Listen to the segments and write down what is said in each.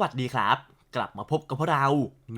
วัสดีครับ กลับมาพบกับพวกเรา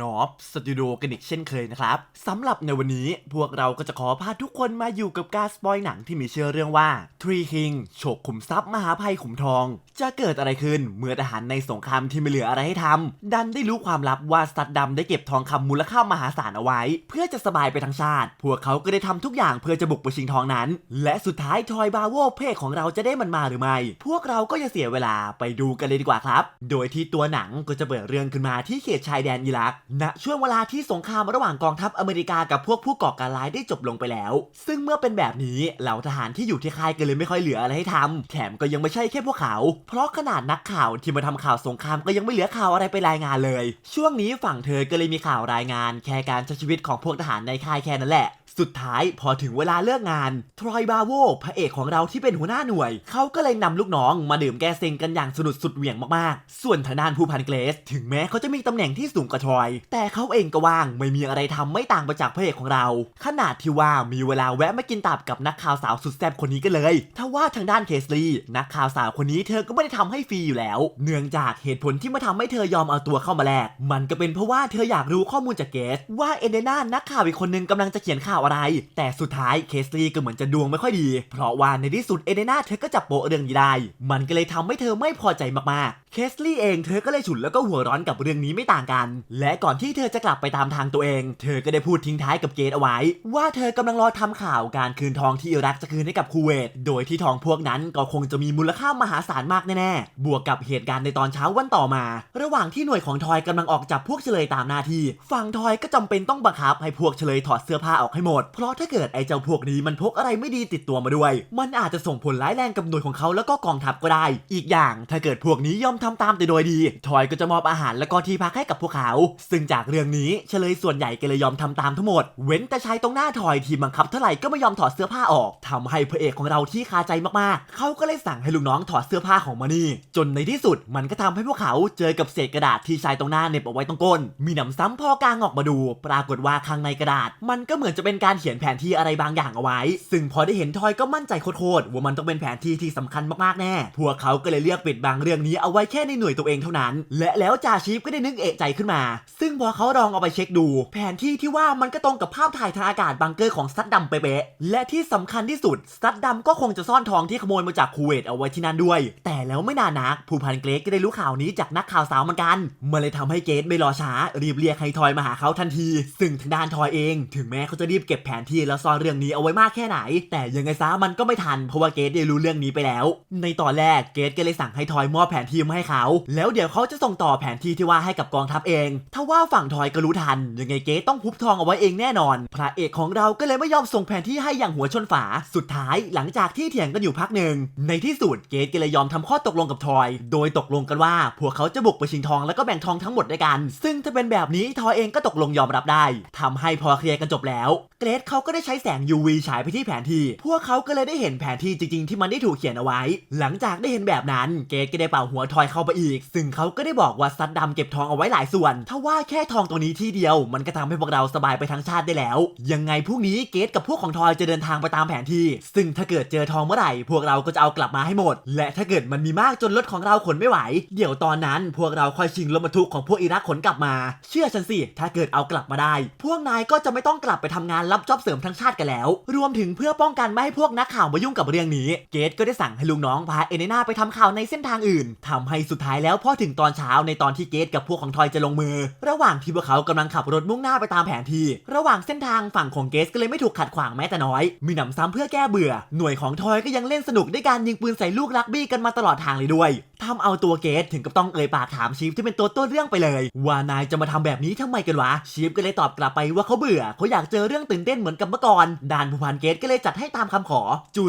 นอฟสตูดิโอกันอีกเช่นเคยนะครับสำหรับในวันนี้พวกเราก็จะขอพาทุกคนมาอยู่กับการสปอยหนังที่มีชื่อเรื่องว่า Three King โฉกขุมทรัพย์มหาภัยขุมทอง จะเกิดอะไรขึ้นเมื่อทหารในสงครามที่ไม่เหลืออะไรให้ทำดันได้รู้ความลับว่าสัตว์ดำได้เก็บทองคำมูลค่ามหาศาลเอาไว้ เพื่อจะสบายไปทั้งชาติ พวกเขาก็ได้ทำทุกอย่างเพื่อจะบุกไปชิงทองนั้น และสุดท้ายทอยบาโวเพศของเราจะได้มันมาหรือไม่ พวกเราก็จะเสียเวลาไปดูกันเลยดีกว่าครับ โดยที่ตัวหนังก็จะเปิดเรื่องขึ้นมาที่เขตชายแดนอิรักณช่วงเวลาที่สงครามระหว่างกองทัพอเมริกากับพวกผู้ก่อการร้ายได้จบลงไปแล้ว ซึ่งเมื่อเป็นแบบนี้เหล่าทหารที่อยู่ที่ค่ายก็เลยไม่ค่อยเหลืออะไรให้ทำแถมก็ยังไม่ใช่แค่พวกเขา เพราะขนาดนักข่าวที่มาทำข่าวสงครามก็ยังไม่เหลือข่าวอะไรไปรายงานเลย ช่วงนี้ฝั่งเธอก็เลยมีข่าวรายงาน แค่การใช้ชีวิตของพวกทหารในค่ายแค่นั้นแหละ สุดท้ายพอถึงเวลาเลิกงาน ทรอยบาโวพระเอกของเราที่เป็นหัวหน้าหน่วย เขาก็เลยนำลูกน้องมาดื่มแก้เซ็งกันอย่างสนุกสุดเหวี่ยงมากๆ ส่วนทางด้านผู้พันเกรส ถึงแม้เขาจะมีตำแหน่งที่สูงกว่าทรอย แต่เขาเองก็ว่างไม่มีอะไรทำไม่ต่างไปจากพระเอกของเรา ขนาดที่ว่ามีเวลาแวะมากินตับกับนักข่าวสาวสุดแซ่บคนนี้กันเลยถ้าว่าทางด้านเคสลีนักข่าวสาวคนนี้เธอก็ไม่ได้ทำให้ฟรีอยู่แล้ว เนื่องจากเหตุผลที่มาทำให้เธอยอมเอาตัวเข้ามาแลกมันก็เป็นเพราะว่าเธออยากรู้ข้อมูลจากเกสว่าเอเดน่านักข่าวอีกคนนึงกำลังจะเขียนข่าวอะไร แต่สุดท้ายเคสลีก็เหมือนจะดวงไม่ค่อยดี เพราะว่าในที่สุดเอเดน่าเธอก็จับโปะเรื่องนี้ได้ มันก็เลยทำให้เธอไม่พอใจมากๆ เคสลีเองเธอก็เลยฉุนแล้วก็หัวร้อนกับเรื่องนี้ไม่ต่างกัน และก่อนที่เธอจะกลับไปตามทางตัวเอง เธอก็ได้พูดทิ้งท้ายกับเกตเอาไว้ ว่าเธอกำลังรอทำข่าวการคืนทองที่อิรักจะคืนให้กับคูเวต โดยที่ทองพวกนั้นก็คงจะมีมูลค่ามหาศาลมากแน่ๆ บวกกับเหตุการณ์ในตอนเช้าวันต่อมา ระหว่างที่หน่วยของทอยกำลังออกจับพวกเฉลยตามหน้าที่ฝั่งทอยก็จำเป็นต้องบังคับให้พวกเฉลยถอดเสื้อผ้าออกให้หมดเพราะถ้าเกิดไอ้เจ้าพวกนี้มันพกอะไรไม่ดีติดตัวมาด้วย มันอาจจะส่งผลร้ายแรงกับหน่วยของเขาแล้วก็กองทัพก็ได้ อีกอย่างถ้าเกิดพวกนี้ยอมทำตามแต่โดยดี ทอยก็จะมอบอาหารและก็ที่พักให้กับพวกเขา ซึ่งจากเรื่องนี้เฉลยส่วนใหญ่ก็เลยยอมทำตามทั้งหมด เว้นแต่ชายตรงหน้าทอยที่บังคับเท่าไหร่ก็ไม่ยอมถอดเสื้อผ้าออกทำให้พระเอกของเราที่คาใจมากๆ เขาก็เลยสั่งให้ลูกน้องถอดเสื้อผ้าของมานี่ จนในที่สุดมันก็ทำให้พวกเขาเจอกับเศษกระดาษที่ชายตรงหน้าเน็บเอาไว้ตรงก้น มีหนำซ้ำพอกางออกมาดู ปรากฏว่าข้างในกระดาษ มันก็เหมือนจะเป็นการเขียนแผนที่อะไรบางอย่างเอาไว้ ซึ่งพอได้เห็นทอยก็มั่นใจโคตรๆว่ามันต้องเป็นแผนที่ที่สำคัญมากๆแน่ พวกเขาก็เลยเลือกปิดบังเรื่องนี้เอาไว้แค่ในหน่วยตัวเองเท่านั้น และแล้วจ่าชีฟก็ได้นึกเอะใจขึ้นมา ซึ่งพอเขาลองเอาไปเช็คดู แผนที่ที่ว่ามันก็ตรงกับภาพถ่ายทางอากาศบังเกอร์ของซัดดำเป๊ะและที่สำคัญที่สุดซัดดำก็คงจะซ่อนทองที่ขโมยมาจากคูเวตเอาไว้ที่นั่นด้วย แต่แล้วไม่นานนักผู้พันเกรกก็ได้รู้ข่าวนี้จากนักข่าวสาวเหมือนกันมันเลยทำให้เกรกไม่รอช้ารีบเรียกให้ทอยมาหาเขาทันที ซึ่งทางด้านทอยเอง ถึงแม้เขาจะรีบเก็บ็บแผนที่แล้วซ่อนเรื่องนี้เอาไว้มากแค่ไหน แต่ยังไงซะมันก็ไม่ทันเพราะว่าเกรกได้รู้เรื่องนี้ไปแล้ว ในตอนแรกเกรกก็เลยสั่งให้ทอยมอบแผนที่มาให้เขา แล้วเดี๋ยวเขาจะส่งต่อแผนที่ที่ว่าให้กับกองทัพเอง ถ้าว่าฝั่งทอยก็รู้ทัน ยังไงเกรกต้องพุบทองเอาไว้เองแน่นอน พระเอกของเราก็เลยไม่ยอมส่งแผนที่ให้อย่างหัวชนฝา สุดท้ายหลังจากที่เถียงกันอยู่พักหนึ่ง ในที่สุดเกรกก็เลยยอมทำข้อตกลงกับทอย โดยตกลงกันว่าพวกเขาจะบุกไปชิงทองแล้วก็แบ่งทองทั้งหมดด้วยกัน ซึ่งถ้าเป็นแบบนี้ทอยเองก็ตกลงยอมรับได้ทำให้พอเคลียร์กันจบแล้วเกรดเขาก็ได้ใช้แสง UV ฉายไปที่แผนที่ พวกเขาก็เลยได้เห็นแผนที่จริง ๆ ที่มันได้ถูกเขียนเอาไว้ หลังจากได้เห็นแบบนั้น เกรดก็ได้เป่าหัวทอยเข้าไปอีก ซึ่งเขาก็ได้บอกว่าซัดดำเก็บทองเอาไว้หลายส่วน ถ้าว่าแค่ทองตัวนี้ที่เดียว มันก็ทำให้พวกเราสบายไปทั้งชาติได้แล้ว ยังไงพรุ่งนี้เกรดกับพวกของทอยจะเดินทางไปตามแผนที่ ซึ่งถ้าเกิดเจอทองเมื่อไหร่ พวกเราก็จะเอากลับมาให้หมด และถ้าเกิดมันมีมากจนรถของเราขนไม่ไหว เดี๋ยวตอนนั้น พวกเราค่อยชิงรถบรรทุกของพวกอิรักขนกลับมา เชื่อฉันสิ ถ้าเกิดเอากลับมาได้ พวกนายก็จะไม่ต้องกลับไปทำงานรับจ็อบเสริมทั้งชาติกันแล้ว รวมถึงเพื่อป้องกันไม่ให้พวกนักข่าวมายุ่งกับเรื่องนี้ เกตก็ได้สั่งให้ลุงน้องพาเอเนนาไปทำข่าวในเส้นทางอื่นทำให้สุดท้ายแล้วพอถึงตอนเช้าในตอนที่เกตกับพวกของทอยจะลงมือ ระหว่างที่พวกเขากำลังขับรถมุ่งหน้าไปตามแผนที่ระหว่างเส้นทางฝั่งของเกสก็เลยไม่ถูกขัดขวางแม้แต่น้อย มีหนำซ้ำเพื่อแก้เบื่อ หน่วยของทอยก็ยังเล่นสนุกด้วยการยิงปืนใส่ลูกรักบี้กันมาตลอดทางเลยด้วยทำเอาตัวเกสถึงกับต้องเอ่ยปากถามชีฟที่เป็นตัวต้นเรื่องไปเลย ว่านายจะมาทำแบบนี้ทำไมกันวะชีฟก็เลยตอบกลับไปว่าเขาเบื่อเขาอยากเจอเรื่องตื่นเต้นเหมือนกับเมื่อก่อนด่านผู้พันเกสก็เลยจัดให้ตามคำขอ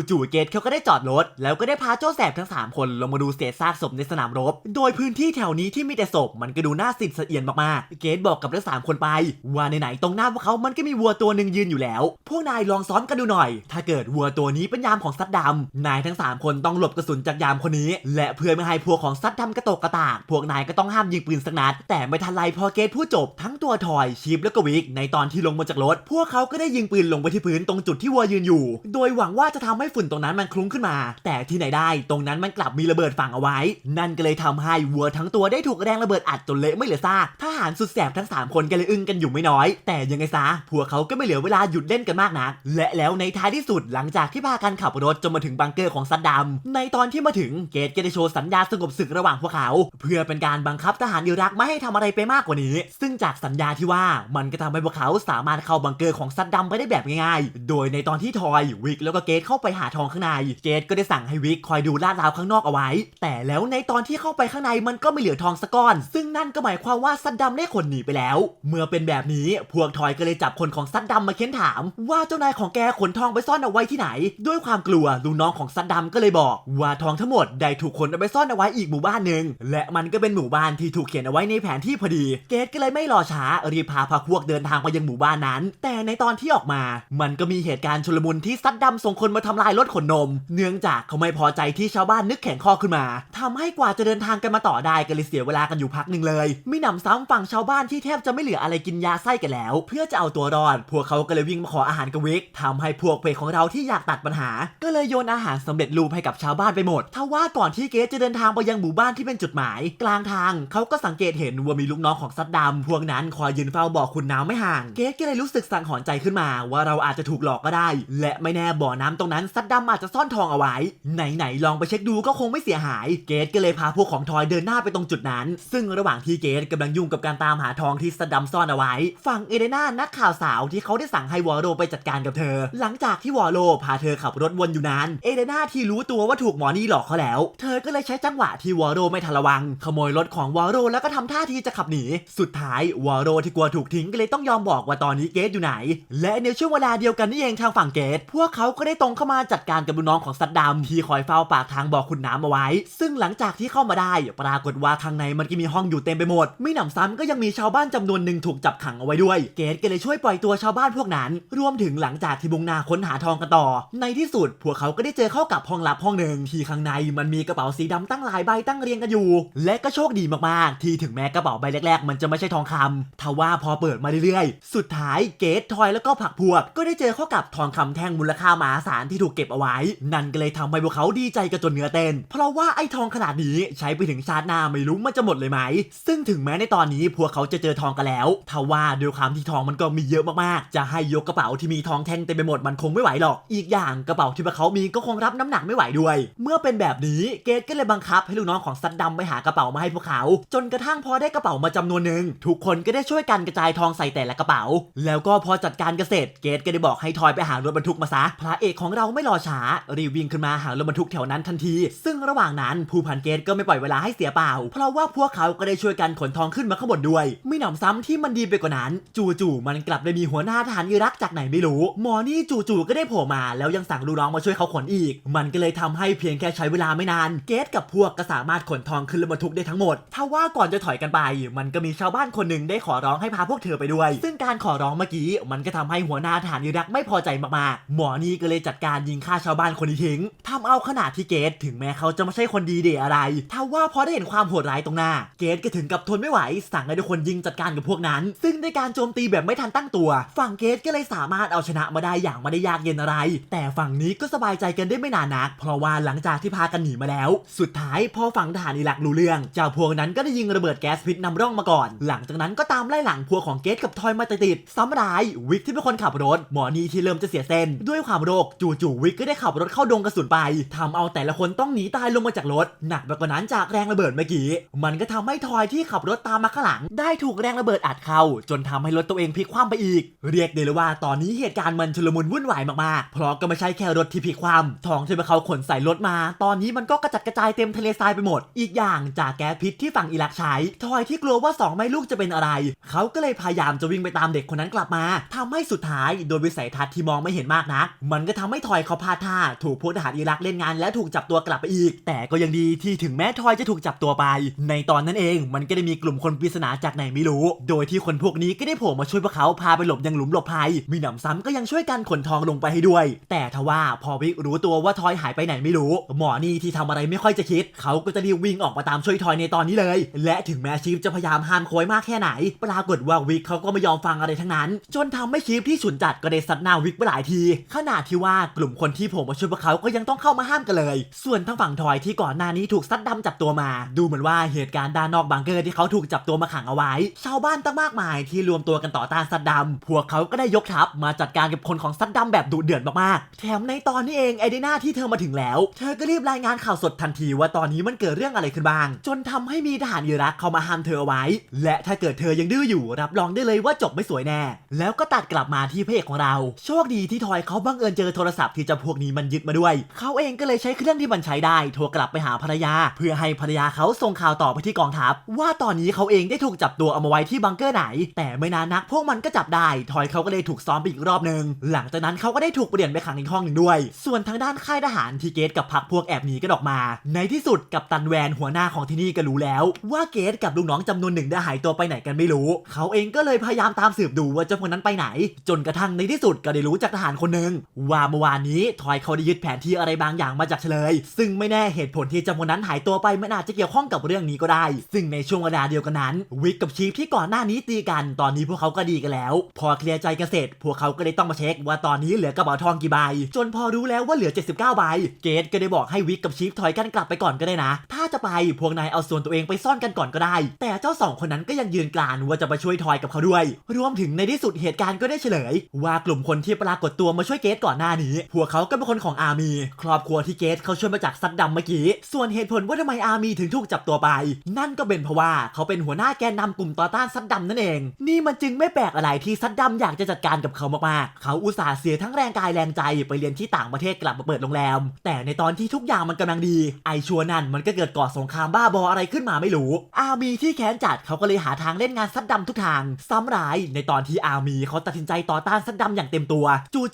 จู่ๆเกสเขาก็ได้จอดรถ แล้วก็ได้พาโจ้แสบทั้ง 3 คนลงมาดูเศษซากศพในสนามรบ โดยพื้นที่แถวนี้ที่มีแต่ศพมันก็ดูน่าสินสะเอียนมากๆ เกสบอกกับทั้งสามคนไป ว่าไหนๆตรงหน้าพวกเขามันก็มีวัวตัวหนึ่งยืนอยู่แล้ว พวกนายลองซ้อนกันดูหน่อย ถ้าเกิดวัวตัวนี้เป็นยามของซัดดำนายทั้งสามคนต้องหลบกระสุนจากยามคนนี้ และเพื่อไม่ให้พวกของซัดดำกระตกกระตาก พวกนายก็ต้องห้ามยิงปืนสักนัดแต่ไม่ทันไรพอเกตพูดจบทั้งตัวทอยชีฟและก็วิกในตอนที่ลงมาจากรถ พวกเขาก็ก็ได้ยิงปืนลงไปที่พื้นตรงจุดที่วัวยืนอยู่ โดยหวังว่าจะทำให้ฝุ่นตรงนั้นมันคลุ้งขึ้นมา แต่ที่ไหนได้ตรงนั้นมันกลับมีระเบิดฝังเอาไว้ นั่นก็เลยทำให้วัวทั้งตัวได้ถูกแรงระเบิดอัดจนเละไม่เหลือซากทหารสุดแสบทั้ง 3 คนก็เลยอึ้งกันอยู่ไม่น้อย แต่ยังไงซะพวกเขาก็ไม่เหลือเวลาหยุดเล่นกันมากนัก และแล้วในท้ายที่สุดหลังจากที่พากันขับรถจนมาถึงบังเกอร์ของซัดดัมในตอนที่มาถึงเกตก็ได้โชว์สัญญาสงบศึกระหว่างพวกเขา เพื่อเป็นการบังคับทหารอิรักไม่ให้ทำอะไรไปมากกว่านี้ ซึ่งจากสัญญาที่ว่ามันก็ทำให้พวกเขาสามารถเข้าบังเกอร์ของซัดดัมไปได้แบบง่ายๆ โดยในตอนที่ทอยวิกแล้วก็เกตเข้าไปหาทองข้างใน เกตก็ได้สั่งให้วิกคอยดูลาดราวข้างนอกเอาไว้ แต่แล้วในตอนที่เข้าไปข้างในมันก็ไม่เหลือทองสักก้อน ซึ่งนั่นก็หมายความว่าซัดดัมได้ขนหนีไปแล้ว เมื่อเป็นแบบนี้พวกทอยก็เลยจับคนของซัดดัมมาเค้นถาม ว่าเจ้านายของแกขนทองไปซ่อนเอาไว้ที่ไหน ด้วยความกลัวลูกน้องของซัดดัมก็เลยบอก ว่าทองทั้งหมดได้ถูกขนเอาไปซ่อนเอาไว้อีกหมู่บ้านหนึ่งและมันก็เป็นหมู่บ้านที่ถูกเขียนเอาไว้ในแผนที่พอดี เกตก็เลยไม่รอช้ารีบพาพาพวกเดินทางไปยังหมู่บ้านนั้น แต่ในตอนที่ออกมา มันก็มีเหตุการณ์ชุลมุนที่ซัดดัมส่งคนมาทำลายรถขนนม เนื่องจากเขาไม่พอใจที่ชาวบ้านนึกแข็งข้อขึ้นมาทำให้กว่าจะเดินทางกันมาต่อได้ก็เลยเสียเวลากันอยู่พักหนึ่งเลยไม่นำซ้ำฝั่งชาวบ้านที่แทบจะไม่เหลืออะไรกินยาไส้กันแล้ว เพื่อจะเอาตัวรอดพวกเขาก็เลยวิ่งมาขออาหารกับวิกทำให้พวกเพจของเราที่อยากตัดปัญหา ก็เลยโยนอาหารสำเร็จรูปให้กับชาวบ้านไปหมดทว่าก่อนที่เกสจะเดินทางไปยังหมู่บ้านที่เป็นจุดหมาย กลางทางเขาก็สังเกตเห็นว่ามีลูกน้องของซัดดำพวกนั้นคอยยืนเฝ้าบอกคุณน้ำไม่ห่าง เกสก็เลยรู้สึกสังหรณ์ใจขึ้นมาว่าเราอาจจะถูกหลอกก็ได้ และไม่แน่บ่อน้ำตรงนั้นซัดดำอาจจะซ่อนทองเอาไว้ ไหนๆลองไปเช็คดูก็คงไม่เสียหาย เกสก็เลยพาพวกของทอยเดินหน้าไปตรงจุดนั้น ซึ่งระหว่างที่เกสกำลังยุ่งกับการตามหาทองที่ซัดดำซ่อนเอาไว้ ฝั่งเอเดนานักข่าวสาวที่เขาได้สั่งให้วอโรไปจัดการกับเธอ หลังจากที่วอโรพาเธอขับรถวนอยู่นานเอเดนาที่รู้ตัวว่าถูกหมอนี่หลอกเขาแล้ว เธอก็เลยใช้จังหวะที่วอโรไม่ทันระวัง ขโมยรถของวอโรแล้วก็ทำท่าทีจะขับหนี สุดท้ายวอโรที่กลัวถูกทิ้งก็เลยต้องยอมบอกว่าตอนนี้เกสอยู่ไหนและในช่วงเวลาเดียวกันนี่เองทางฝั่งเกสพวกเขาก็ได้ตรงเข้ามาจัดการกับลูกน้องของซัดดำที่คอยเฝ้าปากทางบอกคุณน้ำเอาไว้ ซึ่งหลังจากที่เข้ามาได้ ปรากฏว่าข้างในมันก็มีห้องอยู่เต็มไปหมด ไม่หนำซ้ำก็ยังมีชาวบ้านจำนวนหนึ่งถูกจับขังเอาไว้ด้วย เกสก็เลยช่วยปล่อยตัวชาวบ้านพวกนั้น รวมถึงหลังจากที่บุงนาค้นหาทองกันต่อ ในที่สุด พวกเขาก็ได้เจอเข้ากับห้องลับห้องหนึ่งที่ข้างในมันมีกระเป๋าสีดำตั้งหลายใบตั้งเรียงกันอยู่ และก็โชคดีมากๆ ที่ถึงแม้กระเป๋าใบแรก ๆ มันจะไม่ใช่ทองคำทว่าพอเปิดมาเรื่อยๆ สุดท้ายเกสทอยแล้วก็ผักพวก ก็ได้เจอเข้ากับทองคำแท่งมูลค่ามหาศาลที่ถูกเก็บเอาไว้ นั่นก็เลยทำให้พวกเขาดีใจกันจนเนื้อเต้น เพราะว่าไอ้ทองขนาดนี้ใช้ไปถึงชาติหน้าไม่รู้มันจะหมดเลยไหม ซึ่งถึงแม้ในตอนนี้พวกเขาจะเจอทองกันแล้วทว่าด้วยความที่ทองมันก็มีเยอะมากๆ จะให้ยกกระเป๋าที่มีทองแท่งเต็มไปหมดมันคงไม่ไหวหรอก อีกอย่างกระเป๋าที่พวกเขามีก็คงรับน้ำหนักไม่ไหวด้วย เมื่อเป็นแบบนี้เกตก็เลยบังคับให้ลูกน้องของซัดดำไปหากระเป๋ามาให้พวกเขา จนกระทั่งพอได้กระเป๋ามาจำนวนหนึ่งทุกคนก็ได้ช่วยกันกระจายทองใส่แต่ละกระเป๋า แล้วก็พอจัดการเกษตร เกตก็ได้บอกให้ทอยไปหารถบรรทุกมาซะ พระเอกของเราไม่รอช้า รีบวิ่งขึ้นมาหารถบรรทุกแถวนั้นทันที ซึ่งระหว่างนั้นผู้พันเกตก็ไม่ปล่อยเวลาให้เสียเปล่า เพราะว่าพวกเขาก็ได้ช่วยกันขนทองขึ้นมาข้างบนด้วยไม่หนำซ้ำที่มันดีไปกว่านั้น จู่ๆมันกลับได้มีหัวหน้าทหารอิรักจากไหนไม่รู้ หมอนี่จู่ๆก็ได้โผล่มา แล้วยังสั่งลูกน้องมาช่วยเขาขนอีก มันก็เลยทำให้เพียงแค่ใช้เวลาไม่นาน เกตกับพวกก็สามารถขนทองขึ้นรถบรรทุกได้ทั้งหมดถ้าว่าก่อนจะถอยกันไป มันก็มีชาวบ้านคนหนึ่งได้ขอร้องให้พาพวกเธอไปด้วย ซึ่งการขอร้องเมื่อกี้มันก็ทำให้หัวหน้าทหารอิรักไม่พอใจมากๆ หมอนี่ก็เลยจัดการยิงฆ่าชาวบ้านคนนี้ทิ้งทำเอาขนาดที่เกตถึงแม้เขาจะไม่ใช่คนดีเดอะไรถ้าว่าพอได้เห็นความโหดร้ายตรงหน้า เกตก็ถึงกับทนไม่ไหว สั่งให้ทุกคนยิงจัดการกับพวกนั้น ซึ่งในการโจมตีแบบไม่ทันตั้งตัว ฝั่งเกตก็เลยสามารถเอาชนะมาได้อย่างไม่ได้ยากเย็นอะไร แต่ฝั่งนี้ก็สบายใจกันได้ไม่นานนัก เพราะว่าหลังจากที่พากันหนีมาแล้ว สุดท้ายพอฝั่งทหารอิรักรู้เรื่อง เจ้าพวกนั้นก็ได้ยิงระเบิดแก๊สพิษนำร่องมาก่อน หลังจากนั้นก็ตามไล่หลังพวกของเกตกับทอยมาติดๆซ้ำร้ายวิกที่เป็นคนขับรถ หมอนีที่เริ่มจะเสียเส้น ด้วยความโรคจู่ๆวิกก็ได้ขับรถเข้าดงกระสุนไปทำเอาแต่ละคนต้องหนีตายลงมาจากรถ หนักไปกว่านั้นจากแรงระเบิดเมื่อกี้ มันก็ทำให้ทอยที่ขับรถตามมาข้างหลัง ได้ถูกแรงระเบิดอัดเข้า จนทำให้รถตัวเองพลิกคว่ำไปอีก เรียกได้เลยว่าตอนนี้เหตุการณ์มันชุลมุนวุ่นวายมากๆ เพราะก็ไม่ใช่แค่รถที่พลิกคว่ำทองที่พวกเขาขนใส่รถมา ตอนนี้มันก็กระจัดกระจายเต็มทะเลทรายไปหมด อีกอย่างจากแก๊สพิษที่ฝั่งอิรักใช้ทอยที่กลัวว่าสองแม่ลูกจะเป็นอะไร เขาก็เลยพยายามจะวิ่งไปตามเด็กคนนั้นกลับมาทำให้สุดท้ายโดยวิสัยทัศน์ที่มองไม่เห็นมากนะ มันก็ทำให้ทอยเขาพลาดท่า ถูกพวกทหารอิรักเล่นงานและถูกจับตัวกลับไปอีก แต่ก็ยังดีที่ถึงแม้ทอยจะถูกจับตัวไป ในตอนนั้นเองมันก็ได้มีกลุ่มคนปริศนาจากไหนไม่รู้ โดยที่คนพวกนี้ก็ได้โผล่มาช่วยพวกเขาพาไปหลบยังหลุมหลบภัย มีหนำซ้ำก็ยังช่วยกันขนทองลงไปให้ด้วย แต่ทว่าพอวิกรู้ตัวว่าทอยหายไปไหนไม่รู้ หมอนี่ที่ทำอะไรไม่ค่อยจะคิด เขาก็จะรีบวิ่งออกมาตามช่วยทอยในตอนนี้เลย และถึงแม้ชีฟจะพยายามห้ามโคอยมากแค่ไหน ปรากฏว่าวิกเขาก็ไม่ยอมฟังอะไรทั้งนั้น จนทำให้ชีฟที่ฉุนจัดก็ได้ซัดหน้าวิกไปหลายทีขนาดที่ว่ากลุ่มคนที่ผล่มาช่วยพวกเขาก็ยังต้องเข้ามาห้ามกันเลย ส่วนทางฝั่งทอยที่ก่อนหน้านี้ถูกซัดดำจับตัวมา ดูเหมือนว่าเหตุการณ์ด้านนอกบังเกอร์ที่เขาถูกจับตัวมาขังเอาไว้ ชาวบ้านตั้งมากมายที่รวมตัวกันต่อต้านซัดดำพวกเขาก็ได้ยกทัพมาจัดการกับคนของซัดดำแบบดุเดือดมากๆแถมในตอนนี้เองไอเดน่าที่เธอมาถึงแล้ว เธอก็รีบรายงานข่าวสดทันทีว่าตอนนี้มันเกิดเรื่องอะไรขึ้นบ้าง จนทำให้มีทหารอิรักเข้ามาห้ามเธอเอาไว้ และถ้าเกิดเธอยังดื้ออยู่รับรองได้เลยว่าจบไม่สวยแน่ แล้วก็ตัดกลับมาที่พระเอกของเรา โชคดีที่ทอยเขาบังเอิญเจอโทรศัพท์ที่เจะพวกนี้มันยึดมาด้วย เขาเองก็เลยใช้เครื่องที่มันใช้ได้ โทรกลับไปหาภรรยา เพื่อให้ภรรยาเขาส่งข่าวต่อไปที่กองทัพ ว่าตอนนี้เขาเองได้ถูกจับตัวเอามาไว้ที่บังเกอร์ไหน แต่ไม่นานนักพวกมันก็จับได้ ทอยเขาก็เลยถูกซ้อมไปอีกรอบหนึ่งหลังจากนั้นเขาก็ได้ถูกเปลี่ยนไปขังอีกห้องหนึ่งด้วย ส่วนทางด้านค่ายทหารที่เกตกับพักพวกแอบหนีกันออกมา ในที่สุดกับตันแวนหัวหน้าของที่นี่ก็รู้แล้ว ว่าเกตกับลูกน้องจำนวนหนึ่งได้หายตัวไปไหนกันไม่รู้ เขาเองก็เลยพยายามตามสืบดูว่าเจ้าคนนั้นไปไหนจนกระทั่งในที่สุดก็ได้รู้จากทหารคนหนึ่งว่าเมื่อวานนี้ทอยเขาได้ยึดแผนที่อะไรบางอย่างมาจากเฉลย ซึ่งไม่แน่เหตุผลที่จ้าคนนั้นหายตัวไปมันอาจจะเกี่ยวข้องกับเรื่องนี้ก็ได้ ซึ่งในช่วงเวลาเดียวกันนั้น วิกกับชีฟที่ก่อนหน้านี้ตีกัน ตอนนี้พวกเขาก็ดีกันแล้ว พอเคลียร์ใจกันเสร็จพวกเขาก็เลยต้องมาเช็คว่าตอนนี้เหลือกระเป๋าทองกี่ใบ จนพอรู้แล้วว่าเหลือ 79 ใบ เกตก็ได้บอกให้วิกกับชีฟถอยกันกลับไปก่อนก็ได้นะ ถ้าจะไปพวกนายเอาส่วนตัวเองไปซ่อนกันก่อนก็ได้ แต่เจ้าสองคนนั้นก็ยังยืนกรานว่าจะมาช่วยทอยกับเขาด้วย รวมถึงในที่สุดเหตุการณ์ก็ได้เฉลย ว่ากลุ่มคนที่ปรากฏตัวมาช่วยเกตก่อนหน้านี้ พวกเขาก็เป็นคนของอาร์มี ครอบครัวที่เกตเขาช่วยมาจากซัดดำเมื่อกี้ ส่วนเหตุผลว่าทำไมอาร์มีถึงถูกจับตัวไป นั่นก็เป็นเพราะว่าเขาเป็นหัวหน้าแกนนำกลุ่มต่อต้านซัดดำนั่นเอง นี่มันจึงไม่แปลกอะไรที่ซัดดำอยากจะจัดการกับเขามากๆ เขาอุตส่าห์เสียทั้งแรงกายแรงใจไปเรียนที่ต่างประเทศกลับมาเปิดโรงแรม แต่ในตอนที่ทุกอย่างมันกำลังดี ไอชัวนั่นมันก็เกิดก่อสงครามบ้าบออะไรขึ้นมาไม่รู้ อาร์มีที่แค้นจัดเขาก็เลยหาทางเล่นงานซัดดำทุกทางซ้ำร้ายในตอนที่อาร์มีเขาตัดสินใจต่อต้านซัดดำอย่างเต็มตัว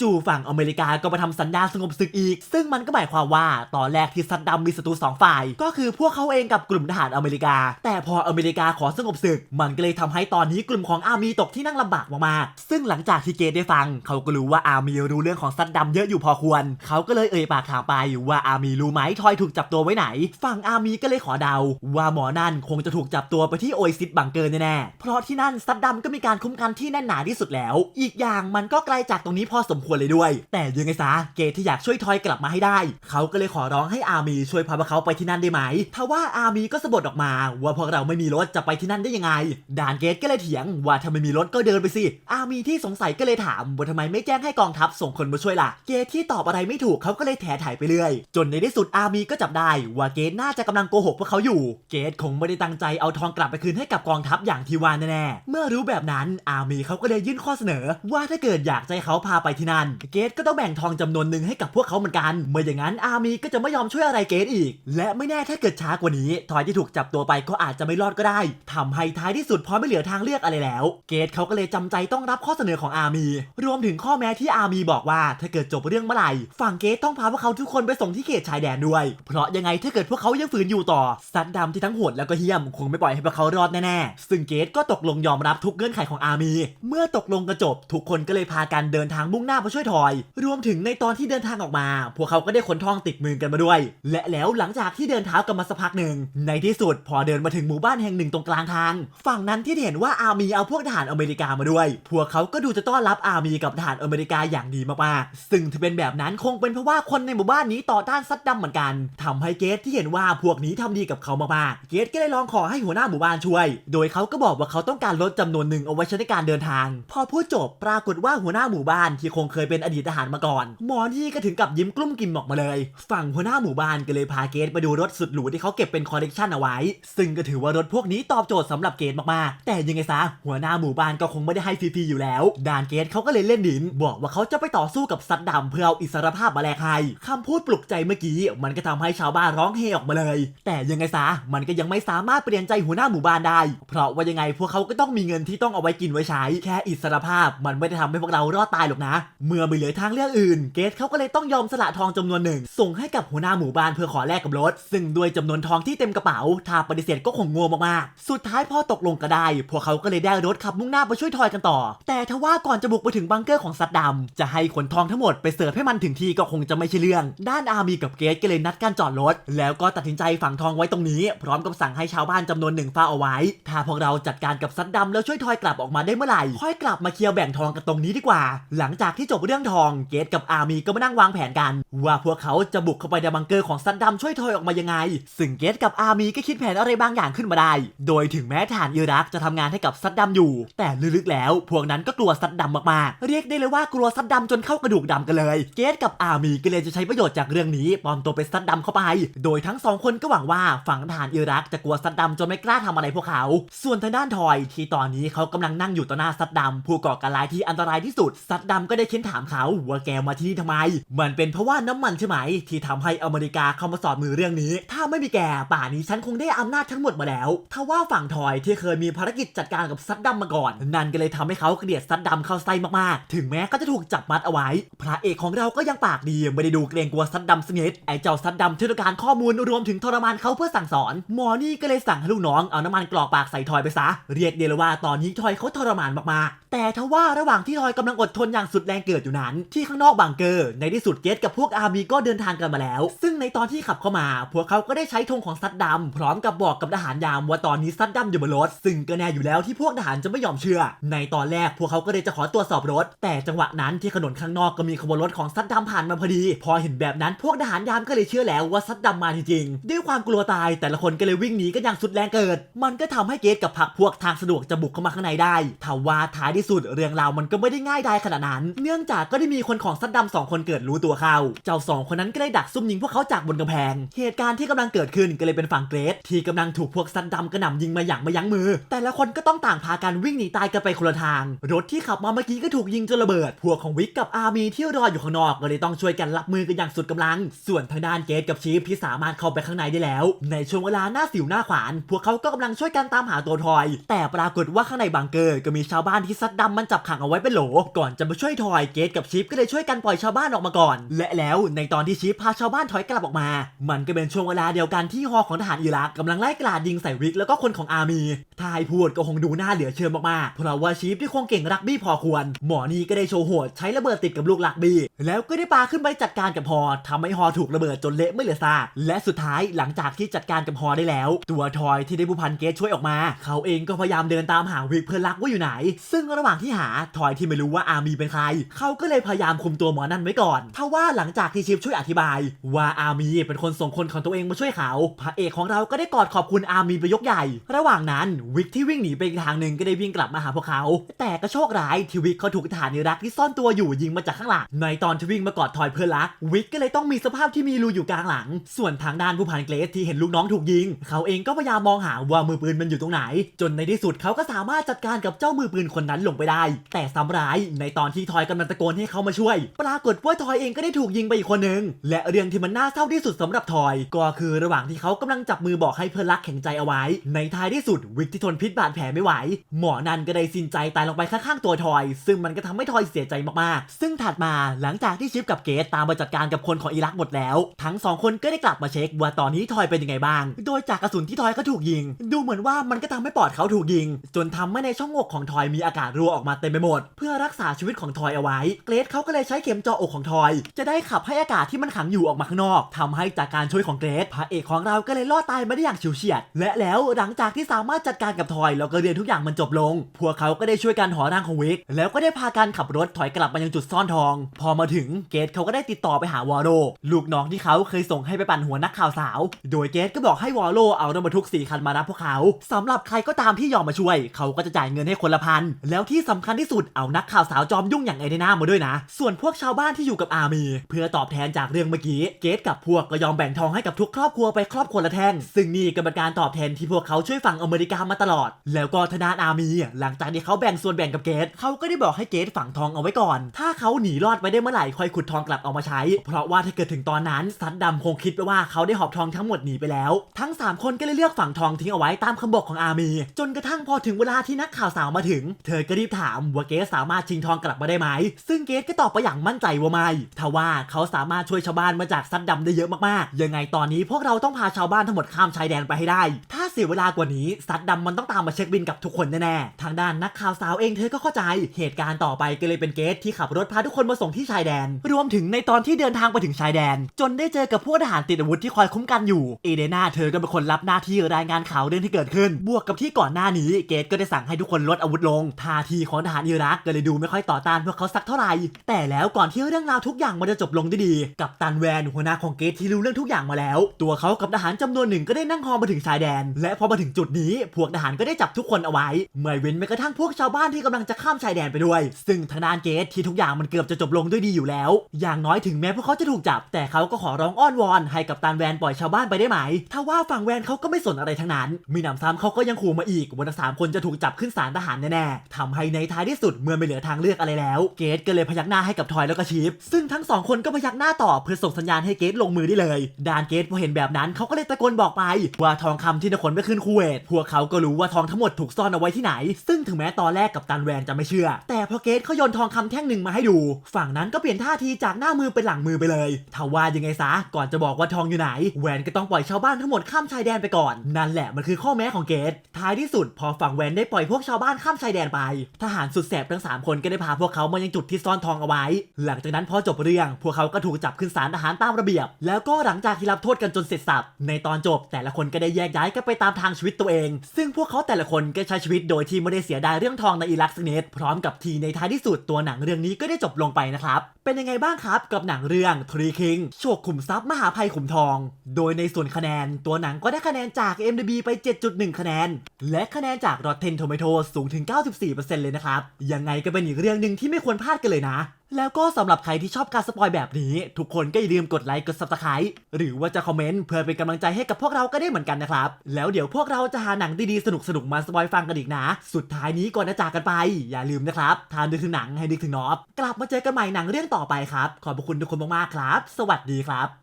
จู่ๆฝั่งอเมริกาก็มาทำสัญญาสงบศึกอีก ซึ่งมันก็หมายความว่าตอนแรกที่ซัดดำมีศัตรูสองฝ่าย ก็คือพวกเขาเองกับกลุ่มทหารอเมริกา แต่พออเมริกาขอสงบศึก มันก็เลยทำให้ตอนนี้กลุ่มของอาร์มีตกที่นั่งลำบากมากๆซึ่งหลังจากที่เกตได้ฟัง เขาก็รู้ว่าอาร์มีรู้เรื่องของซัดดำเยอะอยู่พอควร เขาก็เลยเอ่ยปากถามไปว่าอาร์มีรู้ไหมทอยถูกจับตัวไว้ไหน ฝั่งอาร์มีก็เลยขอเดา ว่าหมอนั่นคงจะถูกจับตัวไปที่โอซิสบังเกอร์แน่ๆเพราะที่นั่นซัดดำก็มีการคุ้มกันที่แน่นหนาที่สุดแล้วอีกอย่างมันก็ไกลจากตรงนี้พอสมควรเลยด้วย แต่ยังไงซะเกตที่อยากช่วยทอยกลับมาให้ได้ เขาก็เลยขอร้องให้อาร์มีช่วยพาพวกเขาไปที่นั่นได้ไหมทว่าอาร์มีก็สะบัดออกมาว่าพวกเราไม่มีรถจะไปที่นั่นได้ยังไง ดานเกตก็เลยเถียงว่าถ้าไม่มีรถก็เดินไปสิ อาร์มีที่สงสัยก็เลยถามว่าทำไมไม่แจ้งให้กองทัพส่งคนมาช่วยล่ะ เกตที่ตอบอะไรไม่ถูกเขาก็เลยแถถ่ายไปเรื่อย จนในที่สุดอาร์มีก็จับได้ว่าเกตน่าจะกำลังโกหกพวกเขาอยู่ เกตคงไม่ได้ตั้งใจเอาทองกลับไปคืนให้กับกองทัพอย่างที่ว่าแน่ๆเมื่อรู้แบบนั้นอาร์มีเขาก็เลยยื่นข้อเสนอว่าถ้าเกิดอยากให้เขาพาไปที่นั่น เกตก็ต้องแบ่งทองจำนวนหนึ่งให้กับพวกเขาเหมือนกัน เมื่ออย่างนั้นอามีก็จะไม่ยอมช่วยอะไรเกตอีก และไม่แน่ถ้าเกิดช้ากว่านี้ ทอยที่ถูกจับตัวไปก็อาจจะไม่รอดก็ได้ทำให้ท้ายที่สุดพอไม่เหลือทางเลือกอะไรแล้ว เกตเขาก็เลยจำใจต้องรับข้อเสนอของอามี รวมถึงข้อแม้ที่อามีบอกว่าถ้าเกิดจบเรื่องเมื่อไหร่ฝั่งเกตต้องพาพวกเขาทุกคนไปส่งที่เขตชายแดนด้วย เพราะยังไงถ้าเกิดพวกเขายังฝืนอยู่ต่อซัดดำที่ทั้งโหดแล้วก็เหี้ยมคงไม่ปล่อยให้พวกเขารอดแน่ๆซึ่งเกตก็ตกลงยอมรับทุกเงื่อนไขของอามี เมื่อตกลงกันจบทุกคนก็เลยพากันเดินทางมุ่งหน้ามาช่วยทอย รวมถึงในตอนที่เดินทางออกมา พวกเขาก็ได้ขนทองติดมือกันมาด้วย และแล้วหลังจากที่เดินเท้ากันมาสักพักหนึ่ง ในที่สุดพอเดินมาถึงหมู่บ้านแห่งหนึ่งตรงกลางทาง ฝั่งนั้นที่เห็นว่าอาร์มีเอาพวกทหารอเมริกามาด้วย พวกเขาก็ดูจะต้อนรับอาร์มีกับทหารอเมริกาอย่างดีมากๆ ซึ่งที่เป็นแบบนั้นคงเป็นเพราะว่าคนในหมู่บ้านนี้ต่อต้านซัดดำเหมือนกันทำให้เกตที่เห็นว่าพวกนี้ทำดีกับเขามากๆ เกตก็เลยลองขอให้หัวหน้าหมู่บ้านช่วย โดยเขาก็บอกว่าเขาต้องการลดจำนวนหนึ่งเอาไว้ใช้ในการเดินทาง พอพูดจบปรากฏว่าหัวหน้าหมู่บ้านที่คงเคยเป็นอดีตทหารมาก่อน หมอนี่ก็ถึงกับยิ้มกลุ้มกิมออกมาเลย ฝั่งหัวหน้าหมู่บ้านก็เลยพาเกตไปดูรถสุดหรูที่เขาเก็บเป็นคอลเลกชันเอาไว้ ซึ่งก็ถือว่ารถพวกนี้ตอบโจทย์สำหรับเกตมากๆ แต่ยังไงซะหัวหน้าหมู่บ้านก็คงไม่ได้ให้ฟรีๆอยู่แล้วดานเกตเขาก็เลยเล่นดิน บอกว่าเขาจะไปต่อสู้กับซัดดำเพื่อเอาอิสรภาพมาแลกให้คำพูดปลุกใจเมื่อกี้ มันก็ทำให้ชาวบ้านร้องเฮออกมาเลย แต่ยังไงซะมันก็ยังไม่สามารถเปลี่ยนใจหัวหน้าหมู่บ้านได้ เพราะว่ายังไงพวกเขาก็ต้องมีเงินที่ต้องเอาไว้กินไว้ใช้ แค่อิสรภาพมันไม่ได้ทำให้พวกเรารอดตายหรอกนะ เมื่อไม่เหลือทางเลือกอื่น เกตเขาก็เลยต้องยอมสละทองจำนวนหนึ่ง ส่งให้กับหัวหน้าหมู่บ้านเพื่อขอแลกกับรถ ซึ่งด้วยจำนวนทองที่เต็มกระเป๋า ถ้าปฏิเสธก็คงโง่มากๆ สุดท้ายพอตกลงก็ได้ พวกเขาก็เลยได้รถขับมุ่งหน้าไปช่วยทอยกันต่อ แต่ทว่าก่อนจะบุกไปถึงบังเกอร์ของซัดดำจะให้ขนทองทั้งหมดไปเสิร์ฟให้มันถึงที่ก็คงจะไม่ใช่เรื่อง ด้านอาร์มีกับเกตก็เลยนัดการจอดรถ แล้วก็ตัดสินใจฝังทองไว้ตรงนี้ พร้อมกับสั่งให้ชาวบ้านจำนวนหนึ่งเฝ้าเอาไว้ ถ้าพวกเราจัดการกับซัดดำแล้วช่วยทอยกลับออกมาได้เมื่อไหร่ค่อยกลับมาเคลียร์แบ่งบ่งทองกันตรงนี้ดีกว่า หลังจากที่จบเรื่องทอง เกตกับอาร์มีก็มานั่งวางแผนกัน ว่าพวกเขาจะบุกเข้าไปในบังเกอร์ของซัดดัมช่วยทอยออกมายังไง ซึ่งเกตกับอาร์มีก็คิดแผนอะไรบางอย่างขึ้นมาได้ โดยถึงแม้ทหารอิรักจะทำงานให้กับซัดดัมอยู่ แต่ลึกๆแล้ว พวกนั้นก็กลัวซัดดัมมากๆ เรียกได้เลยว่ากลัวซัดดัมจนเข้ากระดูกดำกันเลย เกตกับอาร์มีก็เลยจะใช้ประโยชน์จากเรื่องนี้ปลอมตัวเป็นซัดดัมเข้าไป โดยทั้งสองคนก็หวังว่าฝั่งทหารอิรักจะกลัวซัดดัมจนไม่กล้าทำอะไรพวกเขา ส่วนทางด้านทอยที่ตอนนี้เขากำลังนั่งอยู่ต่อหน้าซัดดัมผู้ก่อการรายที่อันตรายที่สุดซัดดัมก็ได้เค้นถามเขาว่าแกมาที่นี่ทำไม มันเป็นเพราะว่าน้ำมันใช่ไหม ที่ทำให้อเมริกาเข้ามาสอดมือเรื่องนี้ ถ้าไม่มีแกป่านี้ฉันคงได้อำนาจทั้งหมดมาแล้วทว่าฝั่งทอยที่เคยมีภารกิจจัดการกับซัดดัมมาก่อน นั่นก็เลยทำให้เขาเกลียดซัดดัมเข้าไส้มากๆ ถึงแม้ก็จะถูกจับมัดเอาไว้ พระเอกของเราก็ยังปากดีไม่ได้ดูเกรงกลัวซัดดัมสนิดไอ้เจ้าซัดดัมที่ต้องการข้อมูลรวมถึงทรมานเขาเพื่อสั่งสอนหมอนี่ก็เลยสั่งให้ลูกน้องเอาน้ำมันกรอกปากใส่ทอยไปซะ เรียกได้เลว่าตอนนี้ทอยเขาทรมานมากๆ แต่ทว่าระหว่างที่ทอยกำลังอดทนอย่างสุดแรงเกิดอยู่นั้น ที่ข้างนอกบังเกอร์ ในที่สุดเกตกับพวกอาร์มีก็เดินทางกันมาแล้ว ซึ่งในตอนที่ขับเข้ามา พวกเขาก็ได้ใช้ธงของซัดดัมพร้อมกับบอกกับทหารยามว่าตอนนี้ซัดดัมอยู่บนรถ ซึ่งก็แน่อยู่แล้วที่พวกทหารจะไม่ยอมเชื่อ ในตอนแรกพวกเขาก็เลยจะขอตรวจสอบรถ แต่จังหวะนั้นที่ถนนข้างนอกก็มีขบวนรถของซัดดัมผ่านมาพอดี พอเห็นแบบนั้นพวกทหารยามก็เลยเชื่อแล้วว่าซัดดัมมาจริงๆด้วยความกลัวตายแต่ละคนก็เลยวิ่งหนีกันอย่างสุดแรงเกิด มันก็ทำให้เกตกับพรรคพวกทางสะดวกจะบุกเข้ามาข้างในได้ทว่าท้ายที่สุดเรื่องราวมันก็ไม่ได้ง่ายดายขนาดนั้น เนื่องจากก็ได้มีคนของซัดดัมสองคนเกิดรู้ตัวเข้าเจ้าสองคนนั้นก็ได้ดักซุ่มยิงพวกเขาจากบนกำแพง เหตุการณ์ที่กำลังเกิดขึ้นก็เลยเป็นฝั่งเกรดที่กำลังถูกพวกซัดดัมกระหน่ำยิงมาอย่างไม่ยั้งมือ แต่ละคนก็ต้องต่างพากันวิ่งหนีตายกันไปคนละทาง รถที่ขับมาเมื่อกี้ก็ถูกยิงจนระเบิด พวกของวิกกับอาร์มีที่รออยู่ข้างนอกก็เลยต้องช่วยกันรับมือกันอย่างสุดกำลัง ส่วนทางด้านเกตกับชีฟที่สามารถเข้าไปข้างในได้แล้ว ในช่วงเวลาหน้าสิวหน้าขวาน พวกเขาก็กำลังช่วยกันตามหาตัวทอย แต่ปรากฏว่าข้างในบังเกอร์ก็มีชาวบ้านที่ซัดดำมันจับขังเอาไว้เป็นโหล ก่อนจะมาช่วยทอยเกตกับชีฟก็เลยช่วยกันปล่อยชาวบ้านออกมาก่อน และแล้วในตอนที่ชีฟพาชาวบ้านถอยกลับออกมา มันก็เป็นช่วงเวลาเดียวกันที่ฮอของทหารอิรักกำลังไล่กราดยิงใส่วิกแล้วก็คนของอาร์มีถ้าให้พูดก็คงดูน่าเหลือเชื่อมากๆ เพราะว่าชีฟที่คงเก่งรักบี้พอควร หมอนี่ก็ได้โชว์โหดใช้ระเบิดติดกับลูกหลักบี้ แล้วก็ได้ปาขึ้นไปจัดการกับฮอทำให้ฮอถูกระเบิดจนเละไม่เหลือซากและสุดท้ายหลังจากที่จัดการกับฮอได้แล้ว ตัวทอยที่ได้ผู้พันเกตช่วยออกมา เขาเองก็พยายามเดินตามหาวิกเพื่อนรักว่าอยู่ไหน ซึ่งระหว่างที่หาทอยที่ไม่รู้ว่าอามีเป็นใคร เขาก็เลยพยายามคุมตัวหมอนั่นไว้ก่อนทว่าหลังจากที่ชิปช่วยอธิบาย ว่าอามีเป็นคนส่งคนของตัวเองมาช่วยเขา พระเอกของเราก็ได้กอดขอบคุณอามีไปยกใหญ่ ระหว่างนั้นวิกที่วิ่งหนีไปอีกทางหนึ่งก็ได้วิ่งกลับมาหาพวกเขา แต่ก็โชคร้ายที่วิกเขาถูกทหารอิรักที่ซ่อนตัวอยู่ยิงมาจากข้างหลัง ในตอนที่วิ่งมากอดทอยเพื่อนรัก วิกก็เลยต้องมีสภาพที่มีรูอยู่กลางหลัง ส่วนทางด้านผู้พันเกรสที่เห็นลูกน้องถูกยิง เขาเองก็พยายามมองหาว่ามือปืนมันอยู่ตรงไหน จนในที่สุดเขาก็สามารถจัดการกับเจ้ามือปืนคนนั้นลงไปได้แต่ซ้ำร้ายในตอนที่ทอยกำลังตะโกนให้เขามาช่วย ปรากฏว่าทอยเองก็ได้ถูกยิงไปอีกคนหนึ่งและเรื่องที่มันน่าเศร้าที่สุดสำหรับทอย ก็คือระหว่างที่เขากำลังจับมือบอกให้เพื่อนรักแข็งใจเอาไว้ ในท้ายที่สุดวิกที่ทนพิษบาดแผลไม่ไหว หมอนันก็ได้สิ้นใจตายลงไปข้างๆตัวทอย ซึ่งมันก็ทำให้ทอยเสียใจมากๆ ซึ่งถัดมาหลังจากที่ชิปกับเกตตามมาจัดการกับคนของอิรักหมดแล้ว ทั้งสองคนก็ได้กลับมาเช็คว่าตอนนี้ทอยเป็นยังไงบ้าง โดยจากกระสุนที่ทอยก็ถูกยิง ดูเหมือนว่ามันก็ทำให้ปอดเขาถูกยิง จนทำให้ในช่องอกของทอยมีอากาศรั่วออกมาเต็มไปหมด เพื่อรักษาชีวิตของทอยเอาไว้ เกรดเขาก็เลยใช้เข็มเจาะอกของทอย จะได้ขับให้อากาศที่มันขังอยู่ออกมาข้างนอกทำให้จากการช่วยของเกรดพระเอกของเราก็เลยรอดตายมาได้อย่างเฉิวเฉียด และแล้วหลังจากที่สามารถจัดการกับทอยแล้วก็เรียนทุกอย่างมันจบลง พวกเขาก็ได้ช่วยกันหอร่างของวิกแล้วก็ได้พากันขับรถถอยกลับมายังจุดซ่อนทอง พอมาถึงเกตเขาก็ได้ติดต่อไปหาวอลโลลูกน้องที่เขาเคยส่งให้ไปปั่นหัวนักข่าวสาว โดยเกตก็บอกให้วอลโลเอารถบรรทุกสี่คันมารับพวกเขาสำหรับใครก็ตามที่ยอมมาช่วย เขาก็จะจ่ายเงินให้คนละพันแล้วที่สำคัญที่สุดเอานักข่าวสาวจอมยุ่งอย่างเอเดนามาด้วยนะ ส่วนพวกชาวบ้านที่อยู่กับอาร์มี เพื่อตอบแทนจากเรื่องเมื่อกี้เกตกับพวกก็ยอมแบ่งทองให้กับทุกครอบครัวไปครอบครัวละแท่งซึ่งนี่ก็เป็นการตอบแทนที่พวกเขาช่วยฝั่งอเมริกามาตลอด แล้วก็ทางด้านอาร์มี หลังจากที่เขาแบ่งส่วนแบ่งกับเกตเขาก็ได้บอกให้เกตฝังทองเอาไว้ก่อน ถ้าเขาหนีรอดไปได้เมื่อไหร่ค่อยขุดทองกลับเอามาใช้ เพราะว่าถ้าเกิดถึงตอนนั้นซัดดำคงคิดไปว่าเขาได้หอบทองทั้งหมดหนีไปแล้ว ทั้ง 3 คนก็เลยเลือกฝังทองทิ้งเอาไว้ตามคำบอกของอาร์มี จนกระทั่งพอถึงเวลาที่นักข่าวสาวมาถึง เธอก็รีบถามว่าเกตสามารถชิงทองกลับมาได้ไหม ซึ่งเกตก็ตอบไปอย่างมั่นใจว่าไม่ทว่าเขาสามารถช่วยชาวบ้านมาจากซัดดำได้เยอะมากๆ ยังไงตอนนี้พวกเราต้องพาชาวบ้านทั้งหมดข้ามชายแดนไปให้ได้ ถ้าเสียเวลากว่านี้ซัดดำมันต้องตามมาเช็คบินกับทุกคนแน่ๆ ทางด้านนักข่าวสาวเองเธอก็เข้าใจ เหตุการณ์ต่อไปก็เลยเป็นเกตที่ขับรถพาทุกคนมาส่งที่ชายแดน รวมถึงในตอนที่เดินทางไปถึงชายแดน จนได้เจอกับพวกทหารติดอาวุธที่คอยคุ้มกันอยู่ เอเดนาเธอก็เป็นคนรับหน้าที่รายงานข่าวเรื่องที่เกิดขึ้น บวกกับที่ก่อนหน้านี้เกตก็ได้สั่งให้ทุกคนลดอาวุธลงท่าทีของทหารอิรักก็เลยดูไม่ค่อยต่อต้านพวกเขาสักเท่าไหร่ แต่แล้วก่อนที่เรื่องราวทุกอย่างมันจะจบลงด้วยดีกับตันแวนหัวหน้าของเกตที่รู้เรื่องทุกอย่างมาแล้ว ตัวเขากับทหารจำนวนหนึ่งก็ได้นั่งฮอมาถึงชายแดน และพอมาถึงจุดนี้ พวกทหารก็ได้จับทุกคนเอาไว้ไม่เว้นแม้กระทั่งพวกชาวบ้านที่กำลังจะข้ามชายแดนไปด้วย ซึ่งทางด้านเกตที่ทุกอย่างมันเกือบจะจบลงด้วยดีอยู่แล้ว อย่างน้อยถึงแม้พวกเขาจะถูกจับ แต่เขาก็ขอร้องอ้อนวอนให้กับตันแวนปล่อยชาวบ้านไปได้ไหม ถ้าว่าฝั่งแวนเขาก็ไม่สนอะไรทั้งนั้น มีหนำซ้ำเขาก็ยังขู่มาอีกว่าสามคนจะถูกจับขึ้นศาลทหารแน่ๆทำให้ในท้ายที่สุดเมื่อไม่เหลือทางเลือกอะไรแล้ว เกตก็เลยพยักหน้าให้กับทอยแล้วก็ชีฟซึ่งทั้งสองคนก็พยักหน้าตอบเพื่อส่งสัญญาณให้เกตลงมือได้เลยดานเกตพอเห็นแบบนั้นเขาก็เลยตะโกนบอกไป ว่าทองคำที่นครไม่ขึ้นคูเวตพวกเขาก็รู้ว่าทองทั้งหมดถูกซ่อนเอาไว้ที่ไหน ซึ่งถึงแม้ตอนแรกกับตันแวนจะไม่เชื่อ แต่พอเกตเขาโยนทองคำแท่งหนึ่งมาให้ดู ฝั่งนั้นก็เปลี่ยนท่าทีจากหน้ามือเป็นหลังมือไปเลยถ้าว่ายังไงซะก่อนจะบอกว่าทองอยู่ไหน แวนก็ต้องปล่อยชาวบ้านทั้งหมดข้ามชายแดนไปก่อนนั่นแหละมันคือข้อแม้ของเกตท้ายที่สุด พอฝั่งแวนได้ปล่อยพวกชาวบ้านข้ามชายแดนไปทหารสุดแสบทั้งสามคนก็ได้พาพวกเขามายังจุดที่ซ่อนทองเอาไว้ หลังจากนั้นพอจบเรื่อง พวกเขาก็ถูกจับขึ้นศาลทหารตามระเบียบ แล้วก็หลังจากที่รับโทษกันจนเสร็จสับ ในตอนจบแต่ละคนก็ได้แยกย้ายกันไปตามทางชีวิตตัวเอง ซึ่งพวกเขาแต่ละคนก็ใช้ชีวิตโดยที่ไม่ได้เสียดายเรื่องทองในอิรักสักนิดพร้อมกับทีในท้ายที่สุดตัวหนังเรื่องนี้ก็ได้จบลงไปนะครับเป็นยังไงบ้างครับกับหนังเรื่องทรีคิงโชคขุมทรัพย์มหาภัยขุมทอง โดยในส่วนคะแนน ตัวหนังก็ได้คะแนนจาก MDB ไป 7.1 คะแนน และคะแนนจาก Rotten Tomatoes สูงถึง 94%เลยนะครับยังไงก็เป็นอีกเรื่องหนึ่งที่ไม่ควรพลาดกันเลยนะ แล้วก็สำหรับใครที่ชอบการสปอยแบบนี้ ทุกคนก็อย่าลืมกดไลค์กด subscribe หรือว่าจะคอมเมนต์เพื่อเป็นกำลังใจให้กับพวกเราก็ได้เหมือนกันนะครับ แล้วเดี๋ยวพวกเราจะหาหนังดีๆ สนุกๆ มาสปอยฟังกันอีกนะ สุดท้ายนี้ก่อนจะจากกันไป อย่าลืมนะครับทานนึกถึงหนังให้นึกถึงนอบกลับมาเจอกันใหม่หนังเรื่องต่อไปครับขอบคุณทุกคนมากๆครับ สวัสดีครับ